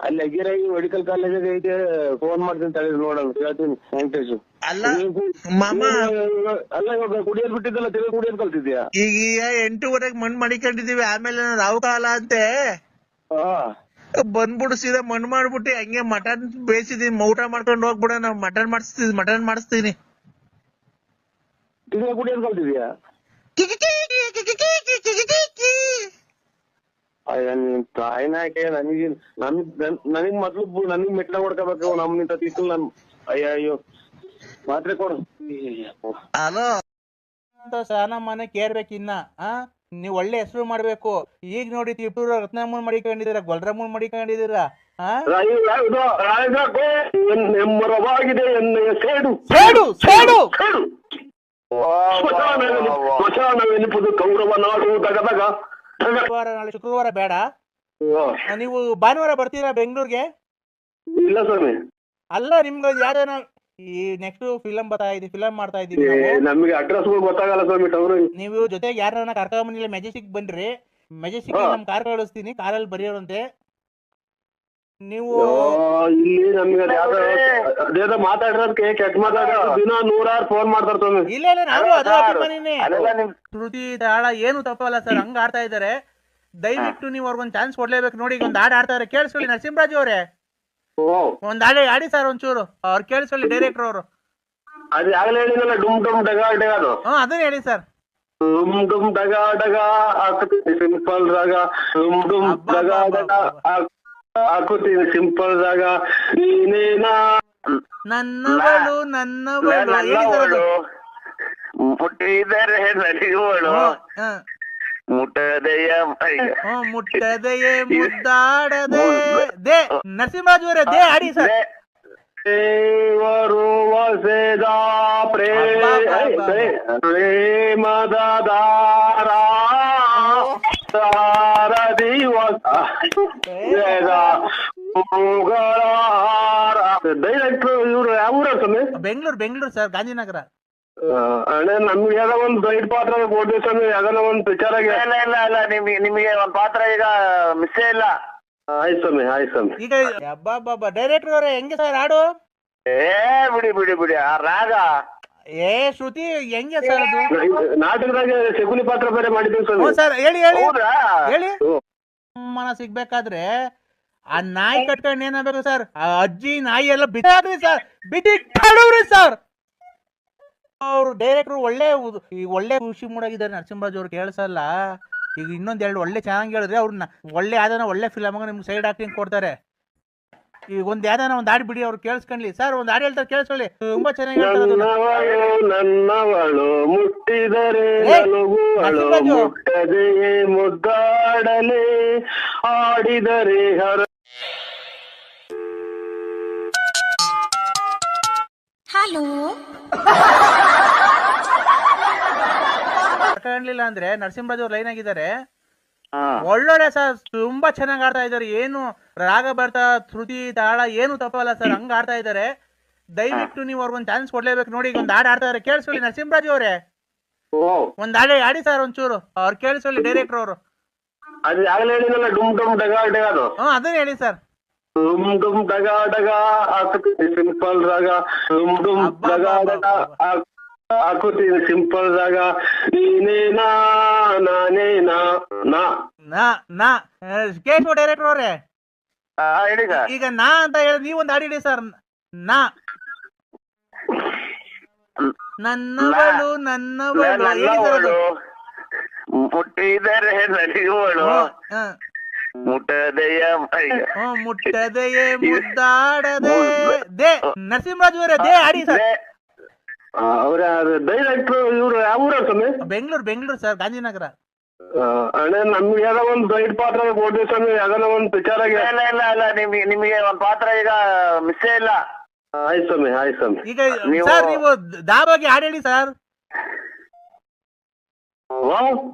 ಅಲ್ಲಿ ಅಗ್ಗಿರಾಗಿ ಮೆಡಿಕಲ್ ಕಾಲೇಜ್ ಐತೆ ಫೋನ್ ಮಾಡ್ತೀನಿ ತಳಿ ನೋಡೋಣ ಹೇಳ್ತೀನಿ ವೆಂಕಟೇಶು ಅಲ್ಲ ಮಾಮ. ಅಲ್ಲ ಇವಾಗ ಕುಡಿಯೋದ್ ಬಿಟ್ಟಿದ್ದಲ್ಲ ತಿರುಗಿ ಕುಡಿಯೋದ್ ಕಲ್ತಿದ್ಯಾ ಈಗ ಎಂಟೂವರೆಗೆ ಮಣ್ಣು ಮಡಿಕೊಂಡಿದೀವಿ ಆಮೇಲೆ ರಾವ್ ಕಾಲ ಅಂತೆ. ಹಾ. ಬಂದ್ಬಿಡು ಸೀದಾ ಮಣ್ಣು ಮಾಡ್ಬಿಟ್ಟು ಹಂಗೆ ಮಟನ್ ಬೇಯಿಸಿದೀನಿ ಊಟ ಮಾಡ್ಕೊಂಡು ಹೋಗ್ಬಿಡ ನಾವು ಮಟನ್ ಮಾಡಿಸ್ತೀವಿ ಮಟನ್ ಮಾಡಿಸ್ತೀನಿ ನೀನ್ ತಾಯಿನಾಕೆ ನನಗೆ ನನ್ ನನ್- ನನಗ್ ಮೊದ್ಲು ನನಗ್ ಮೆಟ್ಲ ಹೊಡ್ಕೋಬೇಕು ನಮ್ ನಿಂತ ತಿಕ್ಕಲ್ ನನ್ ಅಯ್ಯ ಅಯ್ಯೋ ಮಾತ್ರೆ ಕೊಡು ಹಲೋ ಸ್ನಾನ ಮನೆ ಕೇರ್ಬೇಕಿನ್ನ ಆ ನೀವ್ ಒಳ್ಳೆ ಹೆಸರು ಮಾಡ್ಬೇಕು. ಈಗ ನೋಡಿ ಇಬ್ಬರು ರತ್ನಮ್ಮನ್ ಮಡಿಕೊಂಡಿದ್ದೀರಾ ಗೊಲ್ರಮ್ಮನ್ ಮಡಿಕೊಂಡಿದ್ದೀರಾ ನೆಮ್ಮರವಾಗಿದೆ ಎನ್ನೆಯ ಸೇಡು ಸೇಡು ಸೇಡು ಸೇಡು ಸ್ಮಶಾನವೆನಿ- ಸ್ಮಶಾನವೆನಿಪುದು ಕೌರವ ನಾಡು. ಶುಕ್ರವಾರ ನಾಳೆ ಶುಕ್ರವಾರ ಬೇಡ. ನೀವು ಭಾನುವಾರ ಬರ್ತೀರಾ ಬೆಂಗಳೂರಿಗೆ? ಇಲ್ಲ ಸ್ವಾಮಿ. ಅಲ್ಲ ನಿಮ್ಗೆ ಯಾವ್ದಾನ ಈ ನೆಕ್ಸ್ಟ್ ಫಿಲಂ ಬರ್ತಾ ಇದೀವಿ ಫಿಲಂ ಮಾಡ್ತಾ ಇದೀವಿ ನಮಗೆ ನಾವು. ನಮ್ಗೆ ಅಡ್ರೆಸ್ ಗೊತ್ತಾಗಲ್ಲ ಸ್ವಾಮಿ ಟೌನ್ ನೀವು ಜೊತೆಗೆ ಯಾರನ್ನ ಕರ್ಕೊಂಡ್ ಬಂದಿಲ್ಲ ಮೆಜೆಸ್ಟಿಕ್ ಬನ್ರಿ ಮೆಜೆಸ್ಟಿಕ್ ಹಾ. ನಮ್ ಕಾರ್ ಕಳಿಸ್ತೀನಿ ಕಾರಲ್ಲಿ ಬರೆಯೋರಂತೆ. ನೀವು ಇಲ್ಲಿ ನಮ್ಗೆ ಅದೇದೋ ಮಾತಾಡಿರೋದಕ್ಕೆ ಕೆಟ್ಟ ಮಾತಾಡೋದು ದಿನ ನೂರಾರು ಫೋನ್ ಮಾಡ್ತಾರ ಸ್ವಾಮಿ. ಇಲ್ಲ ಇಲ್ಲ ನಾನು ಅದು ಅಭಿಮಾನಿನೇ. ಶ್ರುತಿ ತಾಳ ಏನು ತಪ್ಪಲ್ಲ ಸರ್ ಹಂಗ ಆಡ್ತಾ ಇದಾರೆ ದಯವಿಟ್ಟು ನೀವು ಅವ್ರಿಗೊಂದು ಚಾನ್ಸ್ ಕೊಡ್ಲೇಬೇಕು. ನೋಡಿ ಈಗ ಹಾಡು ಆಡ್ತಾ ಆಡ್ತಾರೆ ಕೇಳಿಸ್ಕೊಳ್ಳಿ ನರಸಿಂಹರಾಜ್ ಅವರೇ. ಒಂದ್ ಆಡಿ ಆಡಿ ಸರ್ ಒಂಚೂರು. ಅವ್ರು ಕೇಳಿಸ್ಕೊಳ್ಳಿ ಡೈರೆಕ್ಟರ್ ಅವರು. ಅದು ಆಗ್ಲೇ ಹೇಳಿದ್ನಲ್ಲ ಡುಮ್ ಡುಮ್ ಡಗ ಡಗ ಅದು. ಹ್ಮ್ ಅದನ್ನ ಹೇಳಿ ಸರ್ ಡುಮ್ ಡುಮ್ ಡಗ ಡಗ ಹಾಕುತ್ತೀನಿ ಸಿಂಪಲ್ ರಾಗ ಡುಮ್ ಡುಮ್ ಡಗ ಡಗ ಹಾಕ್- ಹಾಕುತ್ತೀನಿ ಸಿಂಪಲ್ ರಾಗ ನೀನೇನ? ನನ್ನವಳು ನನ್ನವಳು. ಹೇಳಿ ಸರ್ ಅದು. ಮುಟ್ಟಿದರೆ ನಲಿಗೋಳು ಹ್ಮ್, ಹ್ಮ್. ಮುಟ್ಟದೆಯ ಮೈಯ. ಹ್ಮ್ ಮುಟ್ಟದೆಯೇ ಮುದ್ದಾಡದೆ ದೇ ನರಸಿಂಹರಾಜು ಅವರೇ ದೇ ಆಡಿ ಸರ್ ದೇವರು ವಸೆದ ಅಣ್ಣ ನಮ್ಗೆ ಯಾವ್ದೋ ಒಂದ್ ದೈಡ್ ಪಾತ್ರ ಕೊಡ್ಬೇಕು ಅಂದ್ರೆ ಯಾವ್ದಾರ ಒಂದು ವಿಚಾರ ಆಗಿ ಇಲ್ಲ ಇಲ್ಲ ಇಲ್ಲ ನಿಮಗೆ ನಿಮ್ಗೆ ಒಂದ್ ಪಾತ್ರ ಈಗ ಮಿಸ್ಸೇ ಇಲ್ಲ. ಆಯ್ತು ಸ್ವಾಮಿ ಆಯ್ತು ಸ್ವಾಮಿ. ಈಗ ಅಬ್ಬಬ್ಬಬ್ಬ ಡೈರೆಕ್ಟರ್ ಅವರೇ ಹೆಂಗೆ ಸರ್ ಹಾಡು? ಏ ಬಿಡಿ ಬಿಡಿ ಬಿಡಿ ಆ ರಾಗ. ಏ ಶ್ರುತಿ ಹೆಂಗೆ ಸರ್ ಅದು? ನಾಟಕದಾಗ ಶಕುನಿ ಪಾತ್ರ ಬೇರೆ ಮಾಡಿದ್ದೀವಿ ಹ್ಞೂ ಸ್ವಾಮಿ ಸರ್ ಹೇಳಿ ಹೇಳಿ. ಹೌದಾ? ಹೇಳಿ. ಮನ ಸಿಗ್ಬೇಕಾದ್ರೆ ಆ ನಾಯಿ ಕಟ್ಕೊಂಡು ಏನಾಗಬೇಕು ಸರ್ ಆ ಅಜ್ಜಿ ನಾಯಿ ಎಲ್ಲ ಬಿಟ್ಟಾದ್ರಿ ಸರ್ ಬಿಟ್ಟಿ ಕಡವ್ರಿ ಸರ್ ಅವ್ರು ಡೈರೆಕ್ಟ್ರು ಒಳ್ಳೆ ಈ ಒಳ್ಳೆ ಖುಷಿ ಮೂಡಾಗಿದ್ದಾರೆ ನರಸಿಂಹರಾಜ್ ಅವ್ರು ಕೇಳಿಸಲ್ಲ? ಈಗ ಇನ್ನೊಂದ್ ಎರಡು ಒಳ್ಳೆ ಚೆನ್ನಾಗಿ ಹೇಳಿದ್ರೆ ಅವ್ರನ್ನ ಒಳ್ಳೆ ಯಾವ್ದಾನ ಒಳ್ಳೆ ಫಿಲಮ್ ನಿಮ್ಗೆ ಸೈಡ್ ಆಕ್ಟಿಂಗ್ ಕೊಡ್ತಾರೆ. ಈಗ ಒಂದ್ ಯಾವ್ದಾನ ಒಂದ್ ಹಾಡು ಬಿಡಿ ಅವ್ರು ಕೇಳಿಸ್ಕೊಂಡ್ಲಿ. ಸರ್ ಒಂದ್ ಹಾಡು ಹೇಳ್ತಾರೆ ಕೇಳಿಸ್ಕೊಳ್ಳಿ. ತುಂಬಾ ಚೆನ್ನಾಗಿ ಮುದ್ದಾಡಲೆ ಆಡಿದರೆ ಹರ ಹಲೋ? ಕಾಣ್ಲಿಲ್ಲ ಅಂದ್ರೆ ನರಸಿಂಹರಾಜ್ ಅವ್ರು ಲೈನ್ ಆಗಿದ್ದಾರೆ. ಒಳ್ಳೊಳ್ಳೆ ಸರ್ ತುಂಬಾ ಚೆನ್ನಾಗಿ ಆಡ್ತಾ ಇದ್ದಾರೆ. ಏನು ರಾಗ ಬರ್ತಾ ತೃತಿ ತಾಳ ಏನು ತಪ್ಪಲ್ಲ ಸರ್ ಹಂಗ ಆಡ್ತಾ ಇದ್ದಾರೆ. ದಯವಿಟ್ಟು ನೀವು ಅವ್ರಿಗೊಂದು ಚಾನ್ಸ್ ಕೊಡ್ಲೇಬೇಕು. ನೋಡಿ ಈಗ ಒಂದ್ ಹಾಡು ಇದಾರೆ ಕೇಳಿಸ್ಕೊಳ್ಳಿ ನರಸಿಂಹರಾಜ್ ಅವರೇ. ಒಂದ್ ಹಾಡು ಆಡಿ ಸರ್ ಒಂಚೂರು. ಅವ್ರು ಕೇಳಿಸ್ಕೊಳ್ಳಿ ಡೈರೆಕ್ಟರ್ ಅವರು. ಹ್ಮ್ ಅದನ್ನ ಹೇಳಿ ಸರ್ ಡುಮ್ ಡುಮ್ ಡಗ ಡಗ ಹಾಕುತ್ತೀನಿ ಸಿಂಪಲ್ ರಾಗ. ಡುಮ್ ಡುಮ್ ಡಗ ಡಗ ಹಾಕುತ್ತೀನಿ ಸಿಂಪಲ್ ರಾಗ. ನೀನೇನಾ ನಾನೇ ನಾ ನಾ. ನಾ ಕೇಶವ ಡೈರೆಕ್ಟರ್ ಅವರೇ. ಈಗ ನಾ ಅಂತ ಹೇಳಿ ನೀವೊಂದು ಒಂದು ಹೇಳಿ ಸರ್. ನಾ. ನನ್ನವಳು ನನ್ನವಳು. ಮುಟ್ಟಿದರೆ ನಲಿಯುವಳು ಹ್ಮ್. ಮುಟ್ಟದೆಯ ಮುಟ್ಟದೆಯೇ ಮುದ್ದಾಡದೆ. ದೇ ನರಸಿಂಹರಾಜ್ ಅವರೇ ದೇ ಆಡಿ ಸರ್. ಅವ್ರ ಡೈರೆಕ್ಟರ್ ಇವ್ರು ಯಾವ ಊರ ಸ್ವಾಮಿ? ಬೆಂಗಳೂರು ಬೆಂಗಳೂರು ಸರ್ ಗಾಂಧಿನಗರ. ಅಣ್ಣ ನಮ್ಗೆ ಯಾವ್ದೋ ಒಂದು ದೈಡ್ ಪಾತ್ರ ಕೊಡ್ರಿ ಸ್ವಾಮಿ ಯಾವ್ದೋ ಒಂದು ಪಿಕ್ಚರ್ ಆಗಿ ಇಲ್ಲ ಇಲ್ಲ ಇಲ್ಲ ನಿಮಗೆ ನಿಮಗೆ ಒಂದ್ ಪಾತ್ರ ಈಗ ಮಿಸ್ಸೇ ಇಲ್ಲ. ಆಯ್ತು ಸ್ವಾಮಿ ಆಯ್ತು ಸ್ವಾಮಿ. ಈಗ ನೀವು- ಸರ್ ನೀವು ದಾಬಾಗಿ ಹಾಡು ಹೇಳಿ ಸರ್.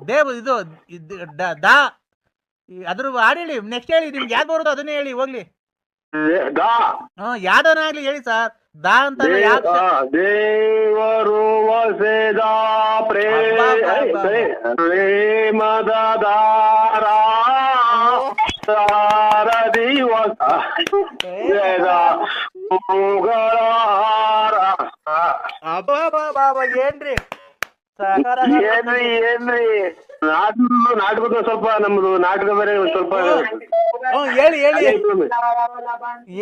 ದೇವ್ ಇದು ದಾ ಈ ಅದ್ರ ಹಾಡು ಹೇಳಿ ನೆಕ್ಸ್ಟ್ ಹೇಳಿ ನಿಮ್ಗೆ ಯಾವ್ದು ಬರುತ್ತೋ ಅದನ್ನೇ ಹೇಳಿ ಹೋಗ್ಲಿ. ಹ್ಮ್ ಯಾವ್ದನ ಆಗ್ಲಿ ಹೇಳಿ ಸರ್. ದಾ ಅಂತ ದೇವರು ವಸೆದ. ಪ್ರೇಮದ ದಾರ ದಿವಸ. ಅಬ್ಬಬ್ಬಬ್ಬ, ಏನ್ರಿ? ಏನ್ರಿ ಏನ್ರಿ? ನಾಟಕ ನಾಟಕದ ಸ್ವಲ್ಪ ನಮ್ದು ನಾಟಕ ಬೇರೆ ಒಂದ್ ಸ್ವಲ್ಪ ಹ್ಮ್ ಹೇಳಿ ಹೇಳಿ.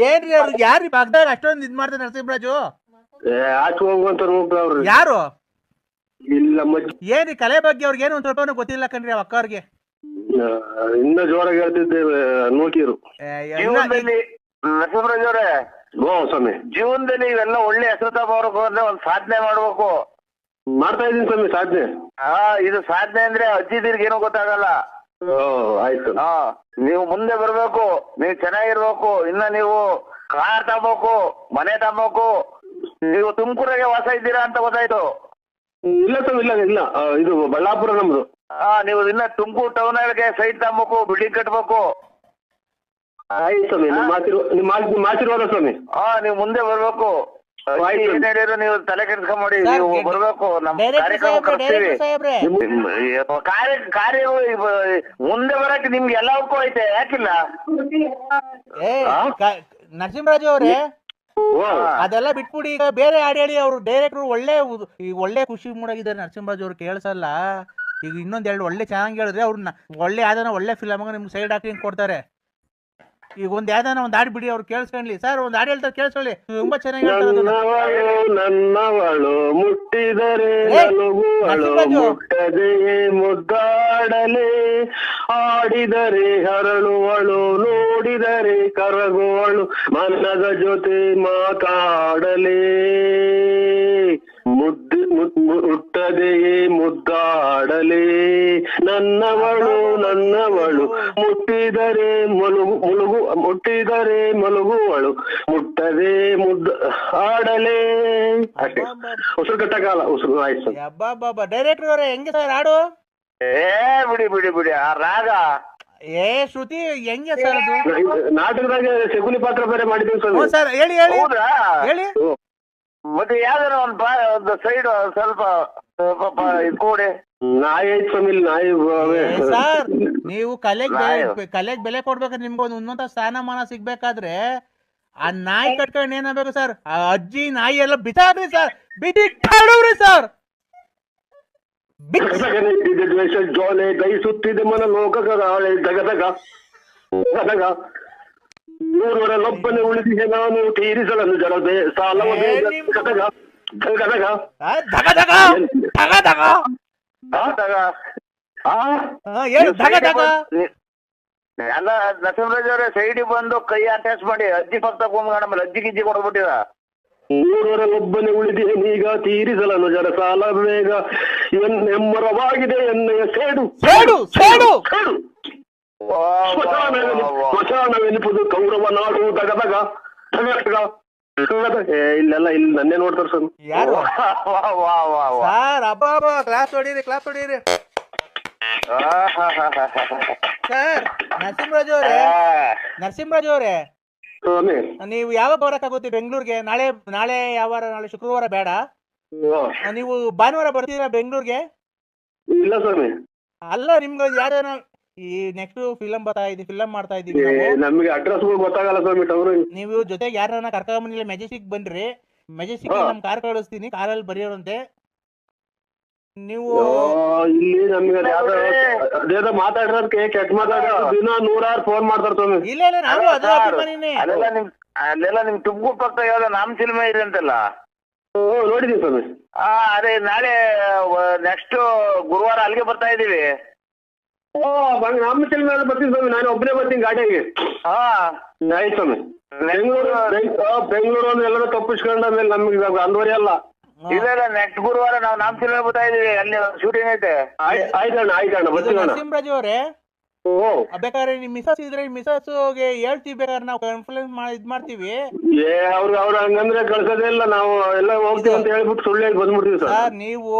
ಏನ್ರಿ ಅವ್ರು ಯಾರ್ರಿ ಬಾಗ್ದಾಗ ಅಷ್ಟೊಂದು ಇದ್ ಮಾಡ್ತಾರೆ ನರಸಿಂಹರಾಜು ಆಚೆ ಹೋಗುವಂತ ಅವ್ರು. ಯಾರು? ಇಲ್ಲ ಮಜ್ಜ ಏನ್ರಿ ಕಲೆ ಬಗ್ಗೆ ಅವ್ರಿಗೆ ಏನು ಒಂದ್ ಸ್ವಲ್ಪ ಗೊತ್ತಿಲ್ಲ ಕಣ್ರಿ ಅಕ್ಕ ಅವ್ರಿಗೆ. ಇನ್ನ ಜೋರಾಗಿ ಹೇಳ್ತಿದ್ದೇವೆ ನೋಕಿರು. ಜೀವನದಲ್ಲಿ ನರಸಿಂಹರಾಜ್ ಅವರೇ. ಗೋ ಸ್ವಾಮಿ. ಜೀವನದಲ್ಲಿ ಇವೆಲ್ಲ ಒಳ್ಳೆ ಹೆಸರು ತಗೋಬೇಕು ಅಂದ್ರೆ ಒಂದ್ ಸಾಧನೆ ಮಾಡ್ಬೇಕು. ಮಾಡ್ತಾ ಇದೀನಿ ಸ್ವಾಮಿ ಸಾಧನೆ. ಹಾ ಇದು ಸಾಧನೆ ಅಂದ್ರೆ ಅಜ್ಜಿದಿರ್ಗೆ ಏನೋ ಗೊತ್ತಾಗಲ್ಲ. ಓ ಆಯ್ತು. ಹಾ ನೀವು ಮುಂದೆ ಬರ್ಬೇಕು ನೀವು ಚೆನ್ನಾಗಿರ್ಬೇಕು ಇನ್ನ ನೀವು ಕಾರ್ ತಗೋಬೇಕು ಮನೆ ತಗೋಬೇಕು ನೀವು ತುಮಕೂರಾಗೆ ವಾಸ ಇದ್ದೀರಾ ಅಂತ ಗೊತ್ತಾಯ್ತು. ಇಲ್ಲ ಸ್ವಾಮಿ ಇಲ್ಲ ಇಲ್ಲ. ಆ, ಇದು ಬಳ್ಳಾಪುರ ನಮ್ದು. ಹಾ ನೀವು ಇನ್ನ ತುಮಕೂರು ಟೌನ್ ಒಳಗೆ ಸೈಟ್ ತಗೋಬೇಕು ಬಿಲ್ಡಿಂಗ್ ಕಟ್ಬೇಕು. ಆಯ್ತು ಸ್ವಾಮಿ ನಿಮ್ಮ ಮಾತಿ ನಿಮ್ಮ ಆಶೀರ್ವಾದ- ಸ್ವಾಮಿ. ಹಾ ನೀವು ಮುಂದೆ ಬರ್ಬೇಕು. ನೀವು ತಲೆ ಕೆಡ್ಸ್ಕೊಂಬೇಡಿ ಸರ್, ನೀವು ಬರ್ಬೇಕು ಡೈರೆಕ್ಟರ್ ಕಾರ್ಯಕ್ರಮ ನಿಮ್ಮ- ಕಾರ್ಯ ಕಾರ್ಯ ಮುಂದೆ ಬರಕ್ಕೆ ನಿಮ್ಗೆ ಎಲ್ಲವಕ್ಕೂ ಐತೆ ಯಾಕಿಲ್ಲ? ನರಸಿಂಹರಾಜು ಅವ್ರೆ ಅದೆಲ್ಲ ಬಿಟ್ಬಿಡಿ ಈಗ ಬೇರೆ ಹಾಡು ಹೇಳಿ ಅವರು ಡೈರೆಕ್ಟ್ರು ಒಳ್ಳೆ ಒಳ್ಳೆ ಖುಷಿ ಮೂಡಾಗಿದ್ದಾರೆ ನರಸಿಂಹರಾಜು ಅವ್ರು ಕೇಳಿಸಲ್ಲ. ಈಗ ಇನ್ನೊಂದ್ ಎರಡು ಒಳ್ಳೆ ಚೆನ್ನಾಗಿ ಹೇಳಿದ್ರೆ ಅವ್ರನ್ನ ಒಳ್ಳೆ ಯಾವ್ದಾನ ಒಳ್ಳೆ ಫಿಲಮ್ ನಿಮ್ಗೆ ಸೈಡ್ ಹಾಕಿ ಕೊಡ್ತಾರೆ. ಈಗ ಒಂದ್ ಯಾವ್ದಾನ ಒಂದ್ ಹಾಡ್ ಬಿಡಿ ಅವ್ರು ಕೇಳಿಸ್ಕೊಳ್ಳಿ ಸರ್ ಒಂದ್ ಹಾಡ್ ಹೇಳ್ತಾರೆ ಕೇಳಿಸ್ಕೊಳ್ಳಿ. ತುಂಬಾ ಚೆನ್ನಾಗಿ ಹೇಳ್ತಾರೆ ಅದನ್ನ. ನನ್ನವಳು ನನ್ನವಳು ಮುಟ್ಟಿದರೆ ಏ, ನಲುಗುವಳು ನರಸಿಂಹರಾಜು. ಮುಟ್ಟದೆ ಮುದ್ದಾಡಲೆ. ಆಡಿದರೆ ಹರಳುವಳು ನೋಡಿದರೆ ಕರಗುವಳು. ಮನದ ಜೊತೆ ಮಾತಾಡಲೇ. ಉಸಿರು ಕಟ್ಟಕಾಲ ಉಸಿರು ವಾಯ್ಸ್ ಅಬ್ಬಾ ಅಬ್ಬಬ್ಬಬ್ಬ ಡೈರೆಕ್ಟರ್ ಅವರೇ ಹೆಂಗೆ ಸರ್ ಹಾಡು? ಏ ಬಿಡಿ ಬಿಡಿ ಬಿಡಿ ಆ ರಾಗ. ಏ ಶ್ರುತಿ ಹೆಂಗೆ ಸರ್ ಅದು? ನಾಟಕದಾಗ ಶಕುನಿ ಪಾತ್ರ ಬೇರೆ ಮಾಡಿದ್ದೀನಿ ಹ್ಞೂ ಸ್ವಾಮಿ ಸರ್ ಹೇಳಿ ಹೇಳಿ. ಹೌದಾ? ಹೇಳಿ. ಮತ್ತೆ ಯಾವ್ದಾರ ಒಂದ್ ಬಾ ಒಂದು ಸೈಡ್ ಸ್ವಲ್ಪ ಪಾಪ ಇದು ಕೊಡಿ. ನಾಯಿ ಐತ್ ಸ್ವಾಮಿ ಇಲ್ಲಿ ನಾಯಿ ಅವೇ. ಏ ಸರ್. ನೀವು ಕಲೆಗ್. ಬೆಲೆ ಕಲೆಗ್ ಬೆಲೆ ಕೊಡ್ಬೇಕಾದ್ರೆ ನಿಮ್ಗೆ ಒಂದು ಉನ್ನತ ಸ್ಥಾನಮಾನ ಸಿಗ್ಬೇಕಾದ್ರೆ ಆ ನಾಯಿ ಕಟ್ಕೊಂಡು ಏನಾಗಬೇಕು ಸರ್? ಆ ಅಜ್ಜಿ ನಾಯಿ ಎಲ್ಲ ಬಿಸಾಡ್ರಿ ಸರ್. ಬಿಡಿ ಕಾಡವ್ರಿ ಸರ್. ಜಗನೆತ್ತಿದೆ ದ್ವೇಷ ಜೋಲೆ ದಯಿಸುತ್ತಿದೆ ಮನ ಲೋಕಗಾಳೆ ದಗದಗ ದಗದಗ ನೂರರಲ್ಲೊಬ್ಬನೇ ಉಳಿದಿದೆ ನಾನು ತೀರಿಸಲನ್ನು ಜಡದೆ ಸಾಲವ ದಗದಗ ಗದಗ ಆ, ಧಗ ಧಗ. ಧಗ ಧಗ. ಆದಾಗ ಆ? ಆ, ಹೇಳಿ ಎಲ್ಲ ನರಸಿಂಹರಾಜ್ ಅವರೇ ಸೈಡ್ ಬಂದು ಕೈ ಅಟ್ಯಾಚ್ ಮಾಡಿ ಅಜ್ಜಿ ಪಕ್ಕ ತಗೊಂಡ್ ಆಮೇಲೆ ಅಜ್ಜಿ ಗಿಜ್ಜಿ ಕೊಡ್ಬಿಟ್ಟಿದ ಉಳಿದೇನೆ ಈಗ ತೀರಿಸಲನು ಜನ ಸಾಲ ಬೇಗ ಎನ್ ಎಮ್ಮರವಾಗಿದೆ ಎನ್ನೆಯ ಸೇಡು ಸೇಡು ಸೇಡು ಸೇಡು ಸ್ಮಶಾನವೆನಿಪುದು ಕೌರವ ನಾಡು ತಗದಗ ತಗದಗ ಇಲ್ಲೆಲ್ಲ ಇಲ್ಲಿ ನನ್ನೇ ನೋಡ್ತಾರೆ ಸರ್ ಯಾರು? ಸರ್ ಅಬ್ಬಾ ಅಬ್ಬಾ ಕ್ಲಾಸ್ ಹೊಡೀರಿ ಕ್ಲಾಸ್ ಹೊಡೀರಿ ಸರ್ ನರಸಿಂಹರಾಜು ಅವರೇ. ನರಸಿಂಹರಾಜು ಅವರೇ. ಸ್ವಾಮಿ ನೀವು? ಯಾವಾಗ ಬರಕ್ಕಾಗುತ್ತೆ ಬೆಂಗಳೂರಿಗೆ? ನಾಳೆ ನಾಳೆ ಯಾವಾರ ನಾಳೆ ಶುಕ್ರವಾರ ಬೇಡ. ನೀವು ಭಾನುವಾರ ಬರ್ತೀರಾ ಬೆಂಗಳೂರಿಗೆ? ಇಲ್ಲ ಸ್ವಾಮಿ. ಅಲ್ಲ ನಿಮ್ಗೆ ಯಾರೇನ ಈ ನೆಕ್ಸ್ಟ್ ಫಿಲಂ ಬರ್ತಾ ಇದೀವಿ ಫಿಲಂ ಮಾಡ್ತಾ ಇದ್ದೀವಿ ಅಡ್ರೆಸ್ ಗೊತ್ತಾಗಲ್ಲ ಸ್ವಾಮಿ ನೀವು ಜೊತೆಗೆ ಯಾರನ್ನ ಕರ್ಕೊಂಬಂದಿಲ್ಲ ಮೆಜೆಸ್ಟಿಕ್ ಬನ್ರಿ ಮೆಜೆಸ್ಟಿಕ್. ನಮ್ ಕಾರ್ ಕಳಿಸ್ತೀನಿ ಕಾರಲ್ಲಿ ಬರೆಯೋರಂತೆ. ನೀವು ಇಲ್ಲಿ ನಮ್ಗೆ ಅದ್ ಮಾತಾಡಿರೋದಕ್ಕೆ ಕೆಟ್ಟ ಮಾತಾಡೋದು ದಿನ ನೂರಾರು ಫೋನ್ ಮಾಡ್ತಾರೆ ಇಲ್ಲ ಇಲ್ಲ ನಾನು ಅದ್ರ ಅಭಿಮಾನಿನೇ. ಅಲ್ಲೆಲ್ಲ ನಿಮ್ ಅಲ್ಲೆಲ್ಲ ನಿಮ್ ತುಮಕೂರು ಪಕ್ಕ ಯಾವ್ದೋ ನಾಮ ಸಿನಿಮಾ ಇದೆ ಅಂತಲ್ಲ? ಓ ನೋಡಿದೀನಿ ಸ್ವಾಮಿ. ಆ ಅದೇ ನಾಳೆ ನೆಕ್ಸ್ಟ್ ಗುರುವಾರ ಅಲ್ಲಿಗೆ ಬರ್ತಾ ಇದೀವಿ ಓ ನಮ್ಮ ಸಿನಿಮಾ ಬರ್ತೀನಿ ಸ್ವಾಮಿ. ನಾನು ಒಬ್ಬನೇ ಬರ್ತೀನಿ ಗಾಡಿಯಾಗಿ. ಹಾ ಆಯ್ತು ಸ್ವಾಮಿ. ಬೆಂಗಳೂರು ಬೆಂಗಳೂರು ಅಂದ್ರೆ ಎಲ್ಲರೂ ತಪ್ಪಿಸ್ಕೊಂಡ ಮೇಲೆ ನಮ್ಗೆ ಅಂದ್ವರಿ ಅಲ್ಲ. ಇಲ್ಲ ಇಲ್ಲ ನೆಕ್ಸ್ಟ್ ಗುರುವಾರ ನಾವು ನಾಮ ಸಿನಿಮಾ ಬರ್ತಾ ಇದೀವಿ ಅಲ್ಲಿ ಶೂಟಿಂಗ್ ಐತೆ. ಆಯ್ತು ಆಯ್ತಣ್ಣ ಆಯ್ತಣ್ಣ ಬರ್ತೀವಣ್ಣ ನರಸಿಂಹರಾಜು ಅವರೇ. ಓ. ಬೇಕಾದ್ರೆ ನಿಮ್ ಮಿಸಸ್ ಇದ್ರೆ ಮಿಸಸ್ಗೆ ಹೇಳ್ತೀವಿ ಬೇಕಾದ್ರೆ ನಾವು ಕಾನ್ಫರೆನ್ಸ್ ಮಾಡಿ ಇದ್ ಮಾಡ್ತೀವಿ. ಏ ಅವ್ರು ಅವ್ರು ಹಂಗಂದ್ರೆ ಕಳ್ಸೋದೇ ಇಲ್ಲ. ನಾವು ಎಲ್ಲ ಹೋಗ್ತೀವಿ ಅಂತ ಹೇಳ್ಬಿಟ್ಟು ಸುಳ್ಳು ಹೇಳಿ ಬಂದ್ಬಿಡ್ತೀವಿ ಸರ್. ಸರ್ ನೀವು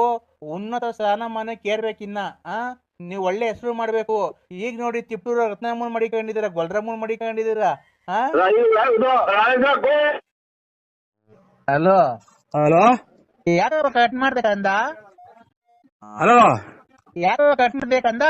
ಉನ್ನತ ಸ್ಥಾನಮಾನ ಏರ್ಬೇಕಿನ್ನ ಆ? ನೀವು ಒಳ್ಳೆ ಹೆಸರು ಮಾಡ್ಬೇಕು. ಈಗ ನೋಡಿ ತಿಪ್ಪೂರ ರತ್ನಮ್ಮನ್ ಮಡಿಕೊಂಡಿದ್ದೀರಾ ಗೊಲ್ರಮ್ಮನ್ ಮಡಿಕೊಂಡಿದ್ದೀರಾ? ಆ? ಹಲೋ. ಹಲೋ. ಯಾರೋ ಕಟ್ ಮಾಡ್ಬೇಕಂದ? ಹಲೋ ಯಾರೋ ಕಟ್ ಮಾಡ್ಬೇಕಂದ?